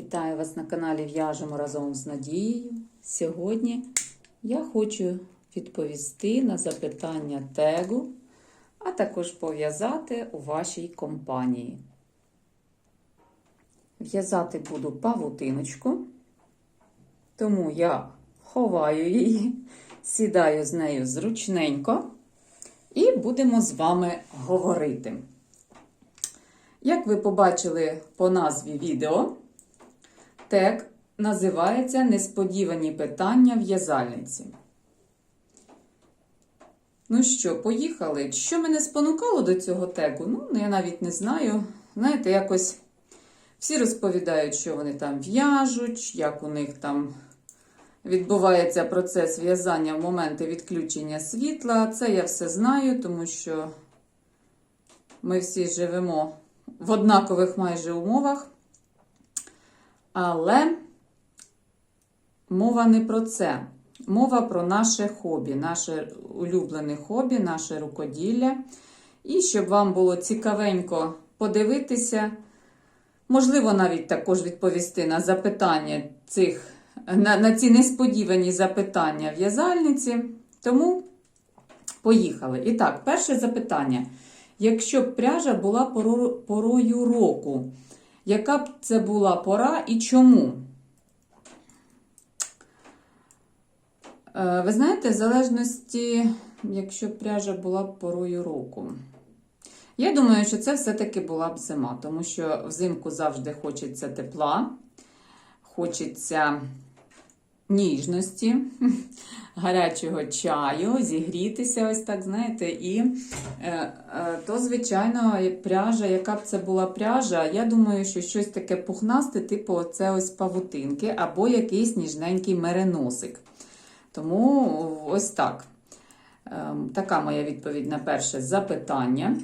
Вітаю вас на каналі В'яжемо разом з Надією. Сьогодні я хочу відповісти на запитання тегу, а також пов'язати у вашій компанії. В'язати буду павутиночку, тому я ховаю її, сідаю з нею зручненько і будемо з вами говорити. Як ви побачили по назві відео, тег називається Несподівані питання в'язальниці. Ну що, поїхали? Що мене спонукало до цього тегу? Ну, я навіть не знаю. Знаєте, якось всі розповідають, що вони там в'яжуть, як у них там відбувається процес в'язання в моменти відключення світла. Це я все знаю, тому що ми всі живемо в однакових майже умовах. Але мова не про це. Мова про наше хобі, наше улюблене хобі, наше рукоділля. І щоб вам було цікавенько подивитися, можливо, навіть також відповісти на запитання цих, на, на ці несподівані запитання в'язальниці. Тому поїхали. І так, перше запитання. Якщо б пряжа була порою року, яка б це була пора і чому? Е, ви знаєте, в залежності, якщо б пряжа була б порою року. Я думаю, що це все-таки була б зима, тому що взимку завжди хочеться тепла, хочеться ніжності, гарячого чаю, зігрітися, ось так, знаєте, і е, е, то, звичайно, пряжа, яка б це була пряжа, я думаю, що щось таке пухнасте, типу це ось павутинки, або якийсь ніжненький мереносик. Тому ось так. Е, така моя відповідь на перше запитання.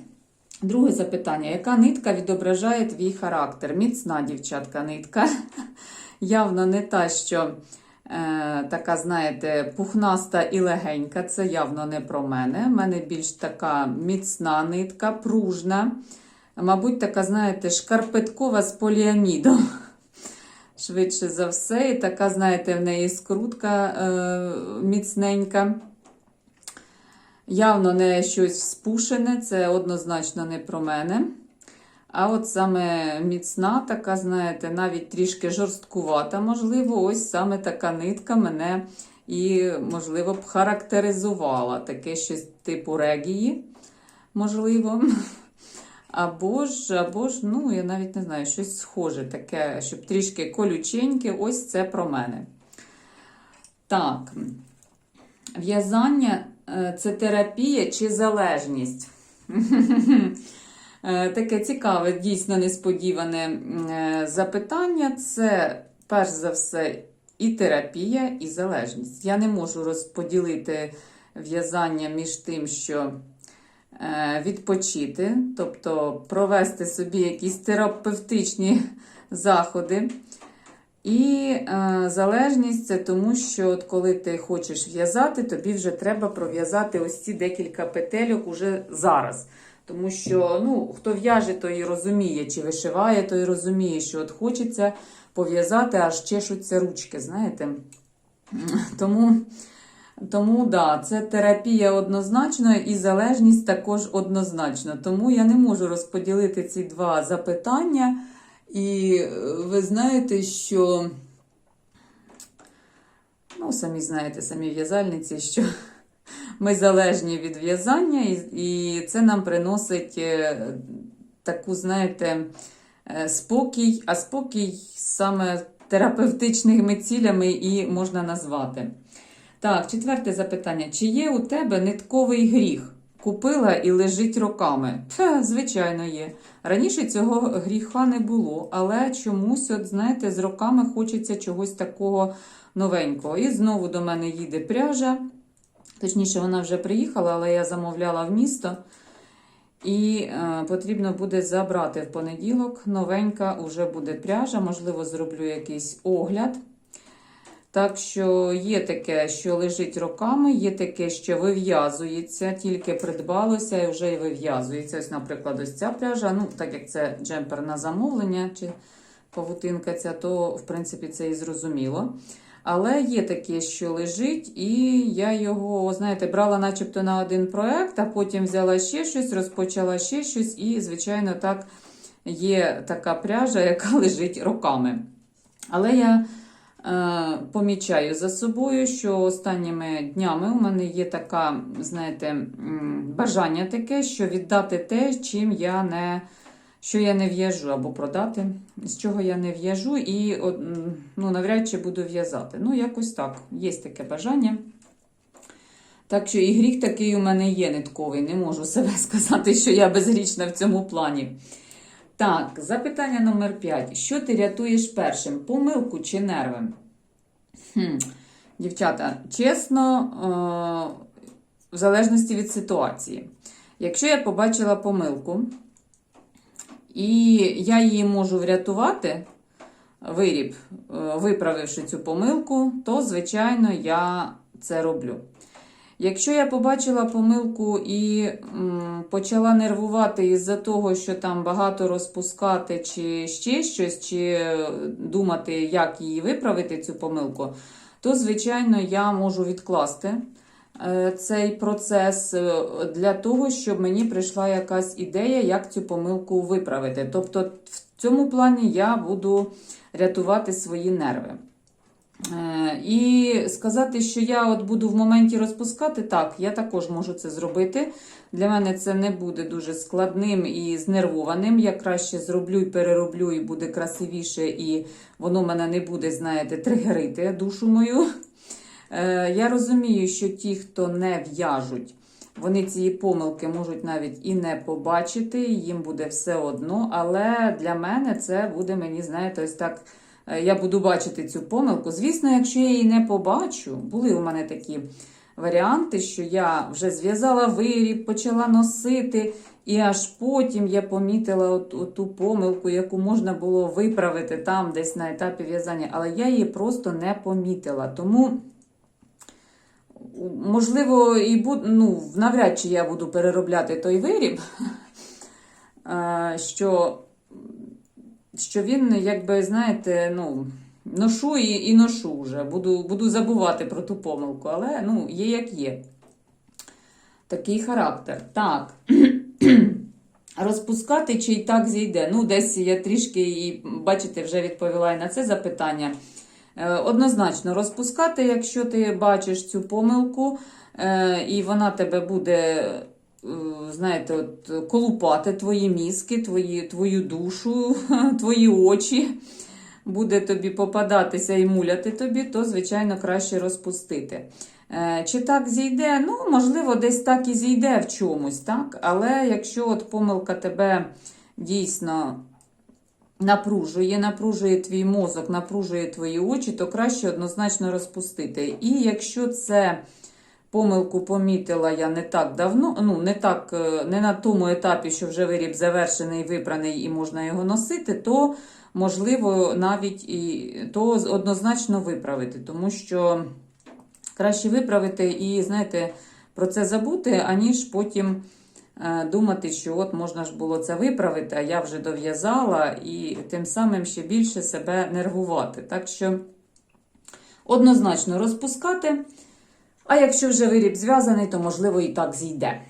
Друге запитання: яка нитка відображає твій характер? Міцна дівчатка нитка. Явно не та, що така, знаєте, пухнаста і легенька. Це явно не про мене. У мене більш така міцна нитка, пружна. Мабуть, така, знаєте, шкарпеткова з поліамідом. Швидше за все, і така, знаєте, в неї скрутка е, міцненька. Явно не щось спушене, це однозначно не про мене. А от саме міцна, така, знаєте, навіть трішки жорсткувата, можливо, ось саме така нитка мене і, можливо, б характеризувала таке щось типу регії, можливо. Або ж, або ж, ну, я навіть не знаю, щось схоже, таке, щоб трішки колюченьке, ось це про мене. Так, в'язання е, це терапія чи залежність? Е, таке цікаве, дійсно несподіване е, запитання. Це, перш за все, і терапія, і залежність. Я не можу розподілити в'язання між тим, що е, відпочити, тобто провести собі якісь терапевтичні заходи. І е, залежність це тому, що от коли ти хочеш в'язати, тобі вже треба пров'язати ось ці декілька петельок уже зараз. Тому що ну, хто в'яже, той і розуміє, чи вишиває, той і розуміє, що от хочеться пов'язати, аж чешуться ручки, знаєте. Тому, тому да, це терапія однозначно і залежність також однозначно. Тому я не можу розподілити ці два запитання. І ви знаєте, що, ну, самі знаєте, самі в'язальниці, що. Ми залежні від в'язання, і це нам приносить е, таку, знаєте, е, спокій, а спокій саме терапевтичними цілями і можна назвати. Так, четверте запитання: чи є у тебе нитковий гріх? Купила і лежить роками? Пе, звичайно, є. Раніше цього гріха не було, але чомусь, от, знаєте, з роками хочеться чогось такого новенького. І знову до мене їде пряжа. Точніше, вона вже приїхала, але я замовляла в місто. І е, потрібно буде забрати в понеділок. Новенька вже буде пряжа, можливо, зроблю якийсь огляд. Так що є таке, що лежить роками, є таке, що вив'язується, тільки придбалося і вже і вив'язується. Ось, наприклад, ось ця пряжа. Ну, так як це джемпер на замовлення, чи павутинка ця, то, в принципі, це і зрозуміло. Але є таке, що лежить, і я його, знаєте, брала начебто на один проект, а потім взяла ще щось, розпочала ще щось, і, звичайно, так є така пряжа, яка лежить роками. Але я е, помічаю за собою, що останніми днями у мене є така, знаєте, бажання таке, що віддати те, чим я не. Що я не в'яжу або продати, з чого я не в'яжу, і ну, навряд чи буду в'язати. Ну, якось так, є таке бажання. Так що і гріх такий у мене є нитковий, не можу себе сказати, що я безгрічна в цьому плані. Так, запитання номер 5. Що ти рятуєш першим? Помилку чи нерви? Хм. Дівчата, чесно, е- в залежності від ситуації. Якщо я побачила помилку, і я її можу врятувати, виріб, е, виправивши цю помилку, то, звичайно, я це роблю. Якщо я побачила помилку і почала нервувати із-за того, що там багато розпускати, чи ще щось, чи думати, як її виправити, цю помилку, то, звичайно, я можу відкласти цей процес е, для того, щоб мені прийшла якась ідея, як цю помилку виправити. Тобто, в цьому плані я буду рятувати свої нерви. Е, І сказати, що я от буду в моменті розпускати, так, я також можу це зробити. Для мене це не буде дуже складним і знервованим. Я краще зроблю і перероблю, і буде красивіше, і воно мене не буде, знаєте, тригерити душу мою. Е, Я розумію, що ті, хто не в'яжуть, вони цієї помилки можуть навіть і не побачити, їм буде все одно. Але для мене це буде мені, знаєте, ось так. е, Я буду бачити цю помилку. Звісно, якщо я її не побачу, були у мене такі варіанти, що я вже зв'язала виріб, почала носити, і аж потім я помітила от, ту помилку, яку можна було виправити там, десь на етапі в'язання, але я її просто не помітила. Тому. Можливо, і буд... ну, навряд чи я буду переробляти той виріб, е, що, що він, якби, знаєте, ну, ношу і, і ношу вже. Буду, буду забувати про ту помилку, але ну, є як є. Такий характер. Так. Розпускати чи і так зійде? Ну, десь я трішки, і, бачите, вже відповіла і на це запитання. Е, Однозначно розпускати, якщо ти бачиш цю помилку, е, і вона тебе буде, е, знаєте, от, колупати твої мізки, твої, твою душу, твої очі, буде тобі попадатися і муляти тобі, то, звичайно, краще розпустити. Чи так зійде? Ну, можливо, десь так і зійде в чомусь, так? Але якщо от помилка тебе дійсно напружує, напружує твій мозок, напружує твої очі, то краще однозначно розпустити. І якщо це помилку помітила я не так давно, ну не так, е, не на тому етапі, що вже виріб завершений, випраний і можна його носити, то можливо навіть і то однозначно виправити, тому що краще виправити і, знаєте, про це забути, аніж потім думати, що от можна ж було це виправити, а я вже дов'язала, і тим самим ще більше себе нервувати. Так що однозначно розпускати. А якщо вже виріб зв'язаний, то можливо і так зійде.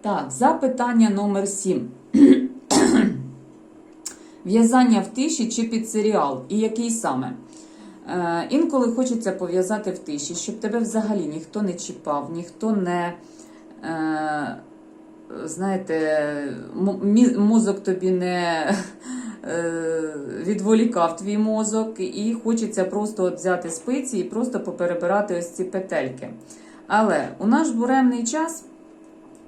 Так, запитання номер 7. В'язання в тиші чи під серіал? І який саме? Е, інколи хочеться пов'язати в тиші, щоб тебе взагалі ніхто не чіпав, ніхто не, е, знаєте, мозок тобі не е, відволікав твій мозок, і хочеться просто от взяти спиці і просто поперебирати ось ці петельки. Але у наш буремний час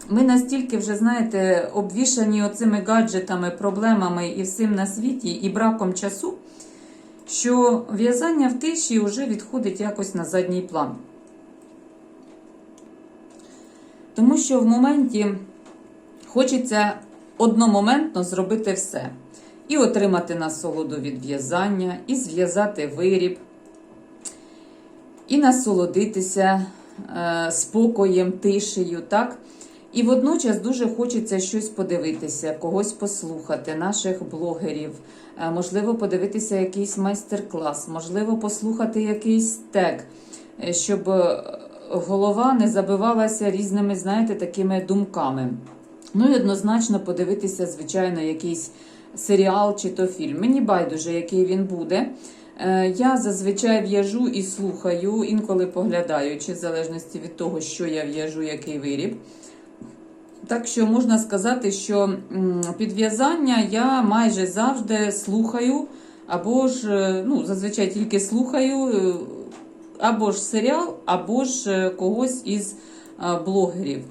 ми настільки вже, знаєте, обвішані оцими гаджетами, проблемами і всім на світі, і браком часу, що в'язання в тиші вже відходить якось на задній план. Тому що в моменті хочеться одномоментно зробити все. І отримати насолоду від в'язання, і зв'язати виріб, і насолодитися е, спокоєм, тишею. так? І водночас дуже хочеться щось подивитися, когось послухати, наших блогерів, е, можливо, подивитися якийсь майстер-клас, можливо, послухати якийсь тег, е, щоб е, голова не забивалася різними, знаєте, такими думками. Ну і однозначно подивитися, звичайно, якийсь серіал чи то фільм. Мені байдуже, який він буде. Е, Я зазвичай в'яжу і слухаю, інколи поглядаючи, в залежності від того, що я в'яжу, який виріб. Так що можна сказати, що підв'язання я майже завжди слухаю, або ж е, ну, зазвичай тільки слухаю, е, або ж серіал, або ж когось із блогерів.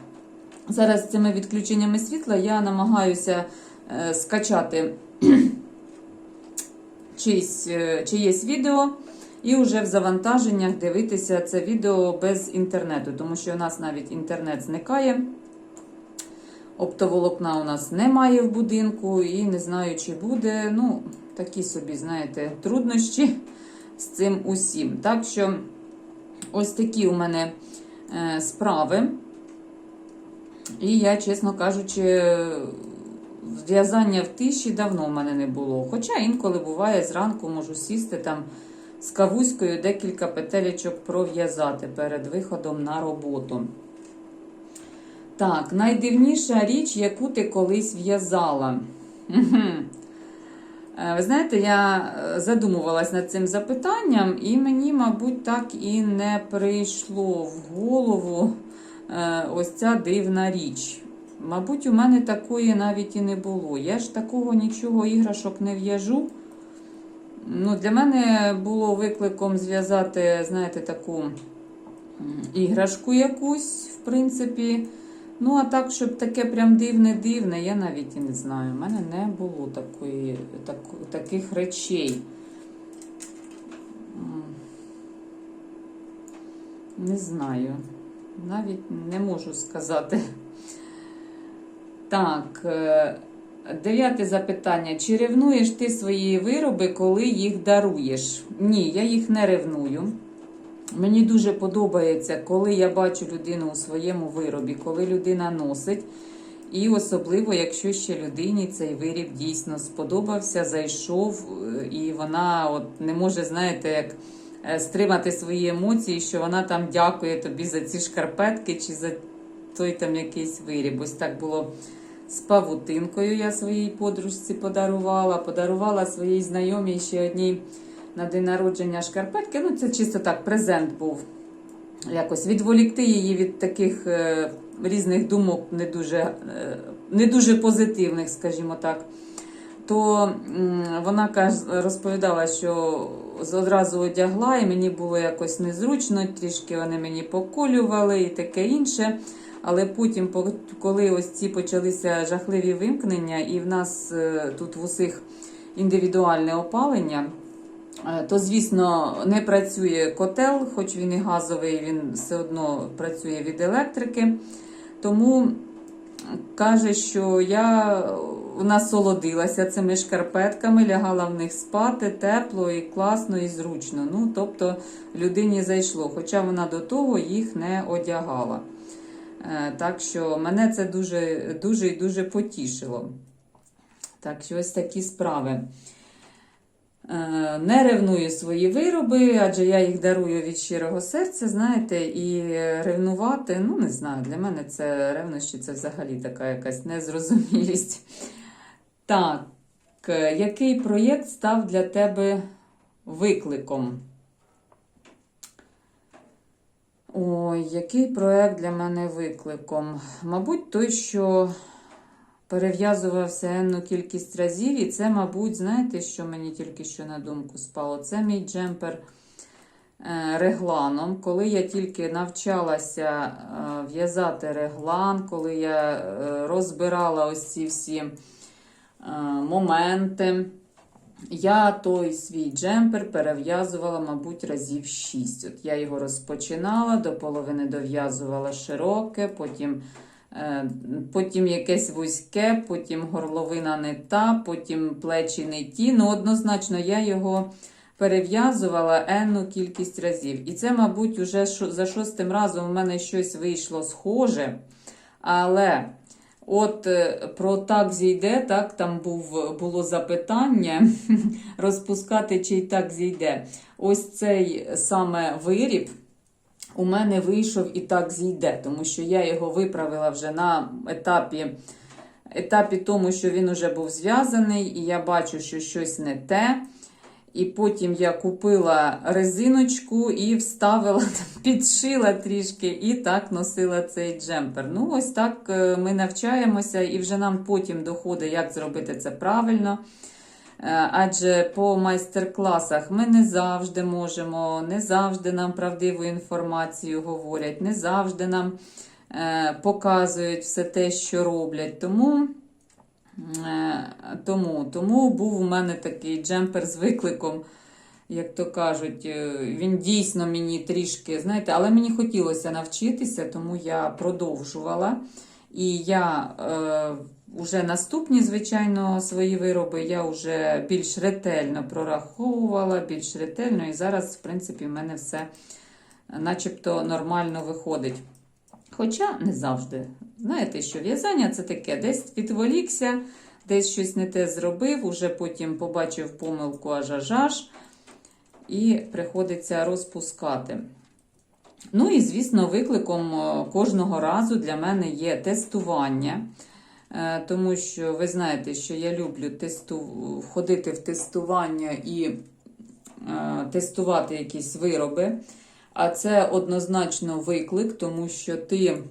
Зараз цими відключеннями світла я намагаюся е, скачати чиїсь, е, чиєсь відео і вже в завантаженнях дивитися це відео без інтернету, тому що у нас навіть інтернет зникає. Оптоволокна у нас немає в будинку, і не знаю, чи буде. Ну, такі собі, знаєте, труднощі з цим усім. Так що, ось такі у мене е, справи. І я, чесно кажучи, в'язання в тиші давно в мене не було. Хоча інколи буває, зранку можу сісти там з кавуською декілька петелечок пров'язати перед виходом на роботу. Так, найдивніша річ, яку ти колись в'язала. Е, Ви знаєте, я е, задумувалась над цим запитанням, і мені, мабуть, так і не прийшло в голову ось ця дивна річ. Мабуть, у мене такої навіть і не було. Я ж такого нічого іграшок не в'яжу. Ну, Для мене було викликом зв'язати, знаєте, таку іграшку якусь, в принципі. Ну, а так, щоб таке прям дивне-дивне, я навіть і не знаю. У мене не було такої, так, таких речей. Не знаю. Навіть не можу сказати. Так, е, дев'яте запитання. Чи ревнуєш ти свої вироби, коли їх даруєш? Ні, я їх не ревную. Мені дуже подобається, коли я бачу людину у своєму виробі, коли людина носить. І особливо, якщо ще людині цей виріб дійсно сподобався, зайшов, е, і вона от не може, знаєте, як стримати свої емоції, що вона там дякує тобі за ці шкарпетки чи за той там якийсь виріб. Ось так було з павутинкою. Я своїй подружці подарувала, подарувала своїй знайомій ще одній на день народження шкарпетки. Ну, це чисто так, презент був. Якось відволікти її від таких е, різних думок, не дуже, е, не дуже позитивних, скажімо так. То м, вона каз- розповідала, що одразу одягла, і мені було якось незручно, трішки вони мені поколювали і таке інше. Але потім, коли ось ці почалися жахливі вимкнення, і в нас е, тут в усіх індивідуальне опалення, Е, то, звісно, не працює котел, хоч він і газовий, він все одно працює від електрики. Тому каже, що я насолодилася цими шкарпетками, лягала в них спати, тепло і класно, і зручно. Ну, тобто людині зайшло, хоча вона до того їх не одягала. Е, Так що мене це дуже дуже і дуже потішило. Так що ось такі справи. Е, Не ревную свої вироби, адже я їх дарую від щирого серця, знаєте, і ревнувати, ну не знаю, для мене це ревнощі, це взагалі така якась незрозумілість. Так, е, який проєкт став для тебе викликом? Ой, який проєкт для мене викликом? Мабуть, той, що перев'язувався енну кількість разів, і це, мабуть, знаєте, що мені тільки що на думку спало? Це мій джемпер е, регланом. Коли я тільки навчалася е, в'язати реглан, коли я розбирала ось ці всі моменти. Я той свій джемпер перев'язувала, мабуть, разів 6. От я його розпочинала, до половини дов'язувала широке, потім, е, потім якесь вузьке, потім горловина не та, потім плечі не ті. Ну, однозначно, я його перев'язувала енну кількість разів. І це, мабуть, уже за шостим разом у мене щось вийшло схоже. Але от е, про так зійде, так, там був, було запитання розпускати, чи й так зійде. Ось цей саме виріб у мене вийшов і так зійде, тому що я його виправила вже на етапі, етапі тому, що він вже був зв'язаний, і я бачу, що щось не те. І потім я купила резиночку і вставила, підшила трішки, і так носила цей джемпер. Ну, ось так е, ми навчаємося, і вже нам потім доходить, як зробити це правильно. Е, Адже по майстер-класах ми не завжди можемо, не завжди нам правдиву інформацію говорять, не завжди нам е, показують все те, що роблять. Тому. Е, Тому, тому був у мене такий джемпер з викликом, як то кажуть, е, він дійсно мені трішки, знаєте, але мені хотілося навчитися, тому я продовжувала. І я е, вже наступні, звичайно, свої вироби я вже більш ретельно прораховувала, більш ретельно, і зараз, в принципі, в мене все начебто нормально виходить. Хоча не завжди. Знаєте, що в'язання це таке, десь відволікся, десь щось не те зробив, уже потім побачив помилку аж-аж-аж, і приходиться розпускати. Ну і, звісно, викликом е, кожного разу для мене є тестування. Е, Тому що ви знаєте, що я люблю тесту... входити в тестування і е, тестувати якісь вироби. А це однозначно виклик, тому що ти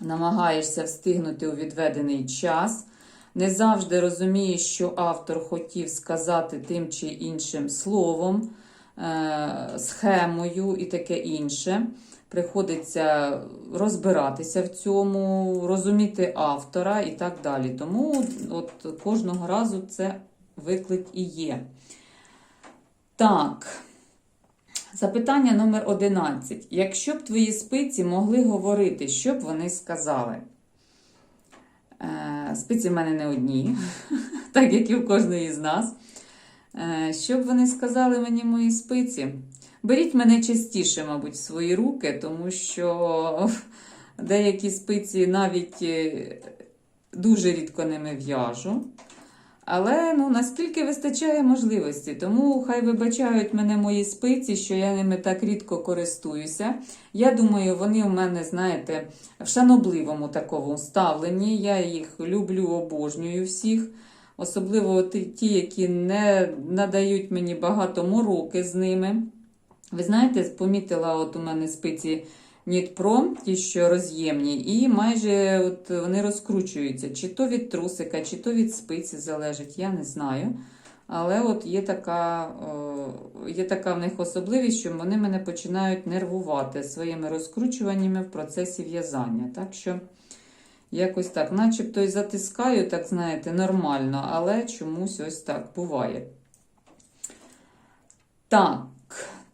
намагаєшся встигнути у відведений час. Не завжди розумієш, що автор хотів сказати тим чи іншим словом, е, схемою і таке інше. Приходиться розбиратися в цьому, розуміти автора і так далі. Тому от кожного разу це виклик і є. Так. Запитання номер 11. Якщо б твої спиці могли говорити, що б вони сказали? Е, Спиці в мене не одні, так як і в кожної з нас. Е, Що б вони сказали мені мої спиці? Беріть мене частіше, мабуть, в свої руки, тому що деякі спиці навіть е, дуже рідко ними в'яжу. Але ну, наскільки вистачає можливості, тому хай вибачають мене мої спиці, що я ними так рідко користуюся. Я думаю, вони у мене, знаєте, в шанобливому такому ставленні. Я їх люблю, обожнюю всіх. Особливо ті, які не надають мені багато мороки з ними. Ви знаєте, помітила, от у мене спиці Нітпро, ті, що роз'ємні, і майже от вони розкручуються. Чи то від трусика, чи то від спиці залежить, я не знаю. Але от є така є така в них особливість, що вони мене починають нервувати своїми розкручуваннями в процесі в'язання. Так що, якось так, начебто і затискаю, так знаєте, нормально, але чомусь ось так буває. Так.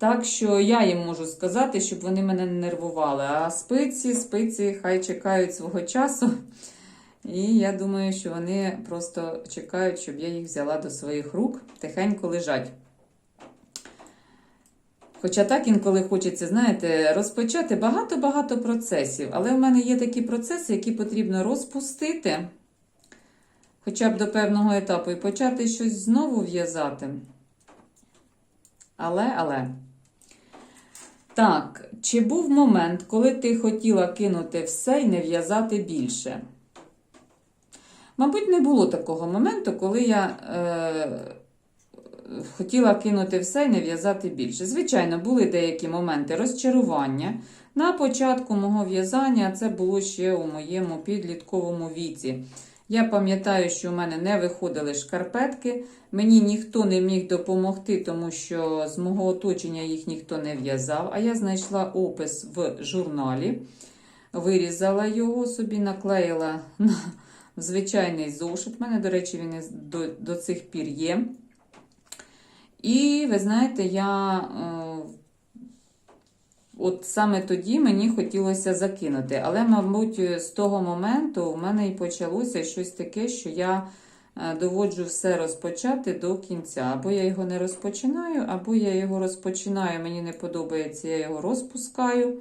Так що я їм можу сказати, щоб вони мене не нервували. А спиці, спиці хай чекають свого часу. І я думаю, що вони просто чекають, щоб я їх взяла до своїх рук, тихенько лежать. Хоча так інколи хочеться, знаєте, розпочати багато-багато процесів. Але в мене є такі процеси, які потрібно розпустити, хоча б до певного етапу, і почати щось знову в'язати. Але, але. Так, чи був момент, коли ти хотіла кинути все і не в'язати більше? Мабуть, не було такого моменту, коли я е, хотіла кинути все і не в'язати більше. Звичайно, були деякі моменти розчарування. На початку мого в'язання це було ще у моєму підлітковому віці. Я пам'ятаю, що у мене не виходили шкарпетки. Мені ніхто не міг допомогти, тому що з мого оточення їх ніхто не в'язав. А я знайшла опис в журналі, вирізала його собі, наклеїла на звичайний зошит. У мене, до речі, він до, до цих пір є. І ви знаєте, я. От саме тоді мені хотілося закинути. Але, мабуть, з того моменту у мене і почалося щось таке, що я е, доводжу все розпочати до кінця. Або я його не розпочинаю, або я його розпочинаю, мені не подобається, я його розпускаю.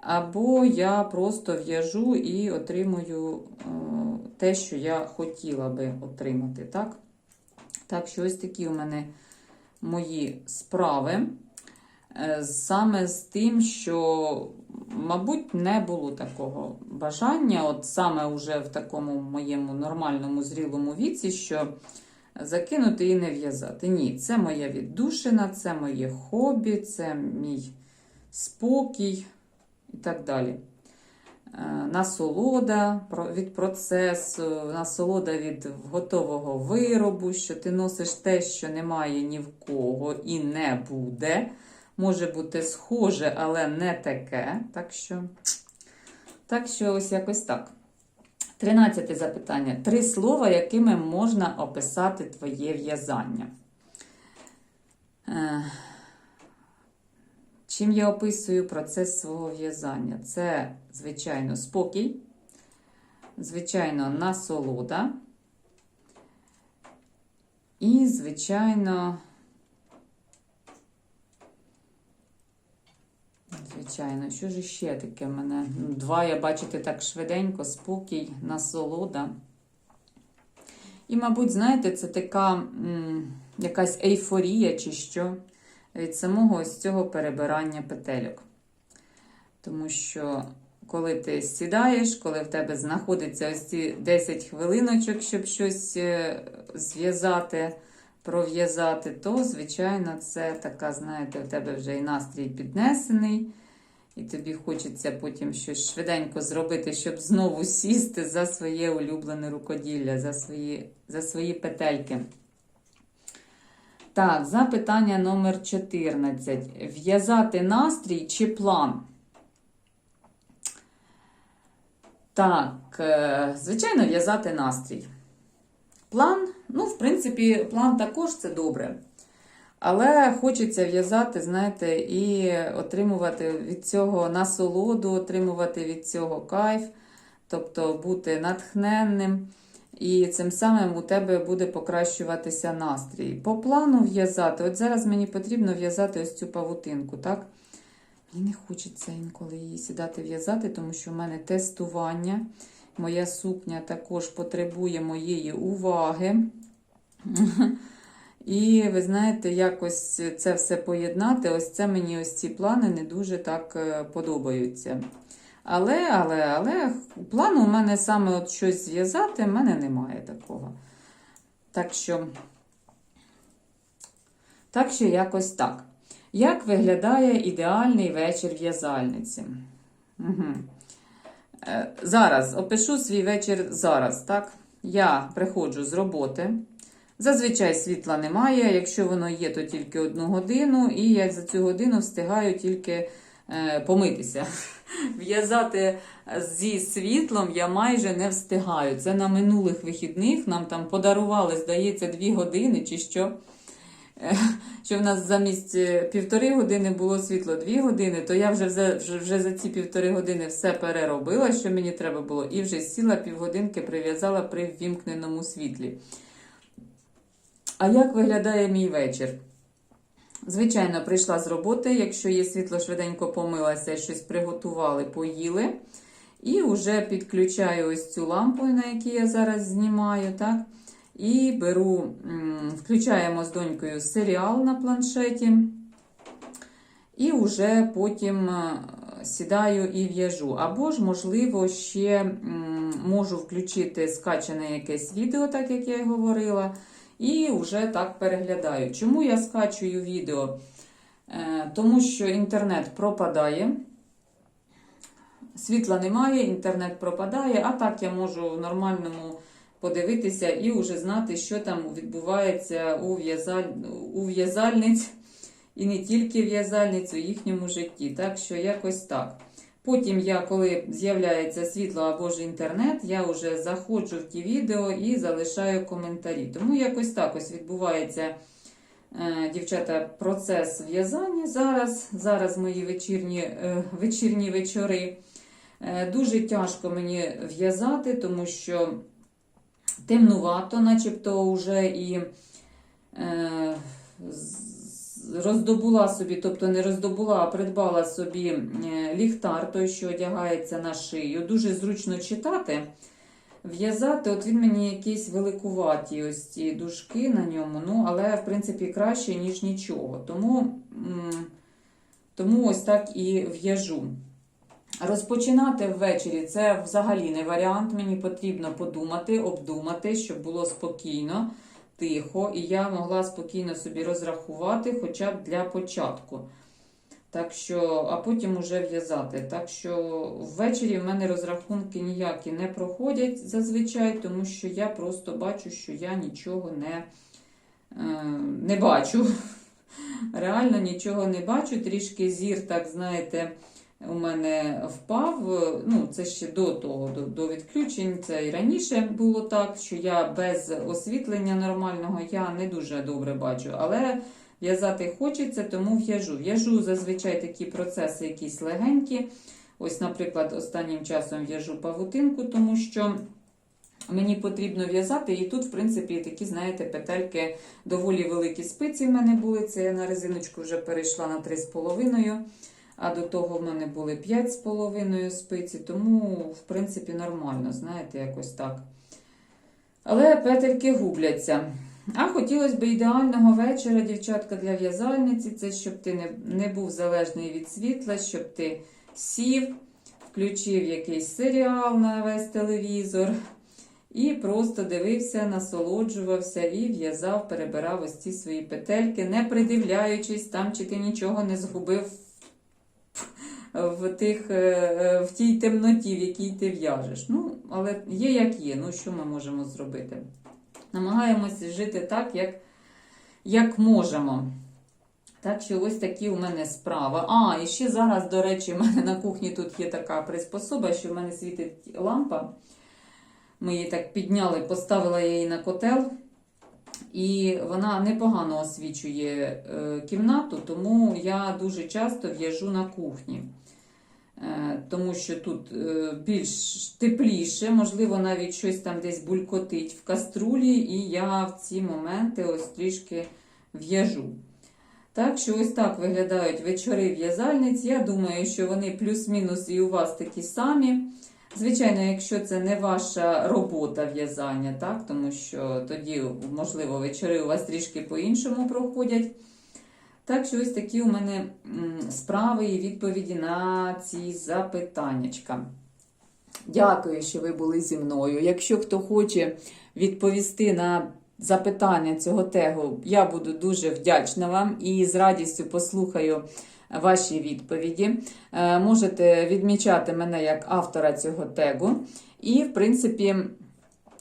або я просто в'яжу і отримую е, те, що я хотіла би отримати. Так? так що ось такі у мене мої справи. Е, Саме з тим, що, мабуть, не було такого бажання, от саме уже в такому моєму нормальному зрілому віці, що закинути і не в'язати. Ні, це моя віддушина, це моє хобі, це мій спокій і так далі. Е, Насолода від процесу, насолода від готового виробу, що ти носиш те, що немає ні в кого і не буде. Може бути схоже, але не таке. Так що, так що ось якось так. Тринадцяте запитання. Три слова, якими можна описати твоє в'язання. Е, Чим я описую процес свого в'язання? Це, звичайно, спокій, звичайно, насолода. І, звичайно, звичайно, що ж ще таке мене? Два, я бачите, так швиденько, спокій, насолода. І, мабуть, знаєте, це така м, якась ейфорія чи що від самого ось цього перебирання петельок. Тому що, коли ти сідаєш, коли в тебе знаходиться ось ці 10 хвилиночок, щоб щось е, зв'язати, пров'язати, то, звичайно, це така, знаєте, в тебе вже і настрій піднесений. І тобі хочеться потім щось швиденько зробити, щоб знову сісти за своє улюблене рукоділля, за свої, за свої петельки. Так, запитання номер 14. В'язати настрій чи план? Так, е, звичайно, в'язати настрій. План, ну, в принципі, план також це добре. Але хочеться в'язати, знаєте, і отримувати від цього насолоду, отримувати від цього кайф, тобто бути натхненним. І цим самим у тебе буде покращуватися настрій. По плану в'язати, от зараз мені потрібно в'язати ось цю павутинку, так? Мені не хочеться інколи її сідати в'язати, тому що в мене тестування. Моя сукня також потребує моєї уваги. І ви знаєте, якось це все поєднати. Ось це мені ось ці плани не дуже так е, подобаються. Але, але, але плану у мене саме от щось зв'язати, в мене немає такого. Так що, так що якось так. Як виглядає ідеальний вечір в'язальниці? Угу. Зараз опишу свій вечір зараз. так? Я приходжу з роботи. Зазвичай світла немає. Якщо воно є, то тільки одну годину, і я за цю годину встигаю тільки е, помитися. В'язати зі світлом я майже не встигаю. Це на минулих вихідних нам там подарували, здається, дві години чи що. Е, Що в нас замість е, півтори години було світло дві години, то я вже, вже, вже, вже за ці півтори години все переробила, що мені треба було, і вже сіла півгодинки, прив'язала при ввімкненому світлі. А як виглядає мій вечір? Звичайно, прийшла з роботи, якщо є світло, швиденько помилася, щось приготували, поїли. І вже підключаю ось цю лампу, на якій я зараз знімаю. так? І беру, включаємо з донькою серіал на планшеті. І вже потім е, сідаю і в'яжу. Або ж, можливо, ще можу включити скачане якесь відео, так як я й говорила. І вже так переглядаю. Чому я скачую відео? Е, Тому що інтернет пропадає. Світла немає, інтернет пропадає, а так я можу в нормальному подивитися і вже знати, що там відбувається у, в'язаль... у в'язальниць, і не тільки в'язальниць у їхньому житті. Так що якось так. Потім я, коли з'являється світло або ж інтернет, я вже заходжу в ті відео і залишаю коментарі. Тому якось так ось відбувається, е, дівчата, процес в'язання зараз. Зараз мої вечірні, е, вечірні вечори. Е, дуже тяжко мені в'язати, тому що темнувато, начебто вже і роздобула собі, тобто не роздобула, а придбала собі е, ліхтар, той, що одягається на шию. Дуже зручно читати. В'язати, от він мені якийсь великуваті, ось ці дужки на ньому, ну, але, в принципі, краще, ніж нічого. Тому, тому ось так і в'яжу. Розпочинати ввечері це взагалі не варіант. Мені потрібно подумати, обдумати, щоб було спокійно, тихо, і я могла спокійно собі розрахувати хоча б для початку. Так що, а потім уже в'язати. Так що ввечері в мене розрахунки ніякі не проходять зазвичай, тому що я просто бачу, що я нічого не, е, не бачу. Реально нічого не бачу. Трішки зір, так знаєте, у мене впав. Ну, це ще до того, до, до відключень. Це і раніше було так, що я без освітлення нормального я не дуже добре бачу. Але в'язати хочеться, тому в'яжу. В'яжу зазвичай такі процеси якісь легенькі. Ось, наприклад, останнім часом в'яжу павутинку, тому що. Мені потрібно в'язати, і тут, в принципі, такі, знаєте, петельки доволі великі спиці в мене були. Це я на резиночку вже перейшла на 3,5, а до того в мене були 5,5 спиці, тому, в принципі, нормально, знаєте, якось так. Але петельки губляться. А хотілося б ідеального вечора, дівчатка, для в'язальниці. Це щоб ти не, не був залежний від світла, щоб ти сів, включив якийсь серіал на весь телевізор. І просто дивився, насолоджувався і в'язав, перебирав ось ці свої петельки, не придивляючись там, чи ти нічого не згубив в, тих, е, в тій темноті, в якій ти в'яжеш. Ну, але є як є. Ну, що ми можемо зробити? Намагаємося жити так, як, як можемо. Так що ось такі у мене справи. А, і ще зараз, до речі, в мене на кухні тут є така приспособа, що в мене світить лампа. Ми її так підняли, поставила я її на котел, і вона непогано освічує е, кімнату, тому я дуже часто в'яжу на кухні. Е, Тому що тут е, більш тепліше, можливо, навіть щось там десь булькотить в каструлі, і я в ці моменти ось трішки в'яжу. Так що ось так виглядають вечори в'язальниць. Я думаю, що вони плюс-мінус і у вас такі самі. Звичайно, якщо це не ваша робота в'язання, так, тому що тоді, можливо, вечори у вас трішки по-іншому проходять. Так що ось такі у мене справи і відповіді на ці запитаннячка. Дякую, що ви були зі мною. Якщо хто хоче відповісти на запитання цього тегу, я буду дуже вдячна вам і з радістю послухаю ваші відповіді. Е, Можете відмічати мене як автора цього тегу. І, в принципі,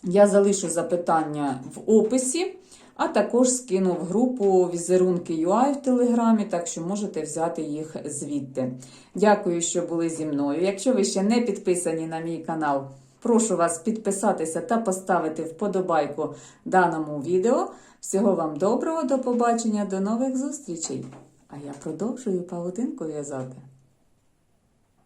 я залишу запитання в описі, а також скину в групу візерунки UI в Телеграмі, так що можете взяти їх звідти. Дякую, що були зі мною. Якщо ви ще не підписані на мій канал, прошу вас підписатися та поставити вподобайку даному відео. Всього вам доброго, до побачення, до нових зустрічей! А я продовжую павутинку в'язати.